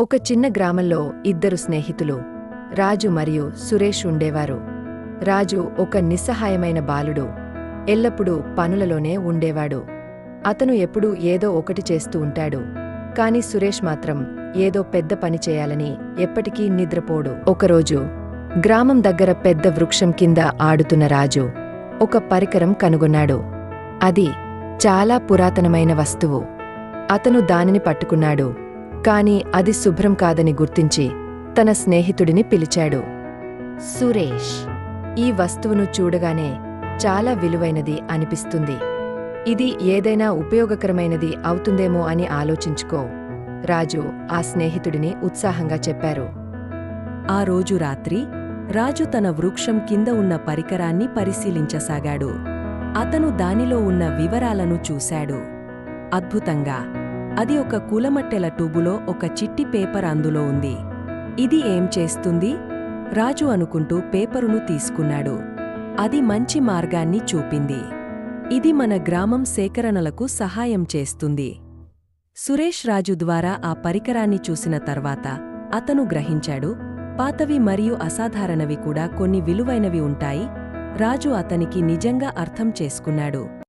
ఒక చిన్న గ్రామంలో ఇద్దరు స్నేహితులు రాజు మరియు సురేష్ ఉండేవారు. రాజు ఒక నిస్సహాయమైన బాలుడు ఎల్లప్పుడూ పనులలోనే ఉండేవాడు. అతను ఎప్పుడూ ఏదో ఒకటి చేస్తూ ఉంటాడు కాని సురేష్ మాత్రం ఏదో పెద్ద పని చేయాలని ఎప్పటికీ నిద్రపోడు. ఒకరోజు గ్రామం దగ్గర పెద్ద వృక్షం కింద ఆడుతున్న రాజు ఒక పరికరం కనుగొన్నాడు. అది చాలా పురాతనమైన వస్తువు. అతను దానిని పట్టుకున్నాడు. కాని అది శుభ్రం కాదని గుర్తించి తన స్నేహితుడిని పిలిచాడు. సురేష్ ఈ వస్తువును చూడగానే చాలా విలువైనది అనిపిస్తుంది. ఇది ఏదైనా ఉపయోగకరమైనది అవుతుందేమో అని ఆలోచించుకో రాజు ఆ స్నేహితుడిని ఉత్సాహంగా చెప్పారు. ఆ రోజు రాత్రి రాజు తన వృక్షం కింద ఉన్న పరికరాన్ని పరిశీలించసాగాడు. అతను దానిలో ఉన్న వివరాలను చూశాడు. అద్భుతంగా అది ఒక కూలమట్టెల టూబులో ఒక చిట్టి పేపర్ అందులో ఉంది. ఇది ఏం చేస్తుంది? రాజు అనుకుంటూ పేపరును తీసుకున్నాడు. అది మంచి మార్గాన్ని చూపింది. ఇది మన గ్రామం సేకరణలకు సహాయం చేస్తుంది. సురేష్ రాజు ద్వారా ఆ పరికరాన్ని చూసిన తర్వాత అతను గ్రహించాడు పాతవి మరియు అసాధారణవి కూడా కొన్ని విలువైనవి ఉంటాయి. రాజు అతనికి నిజంగా అర్థం చేసుకున్నాడు.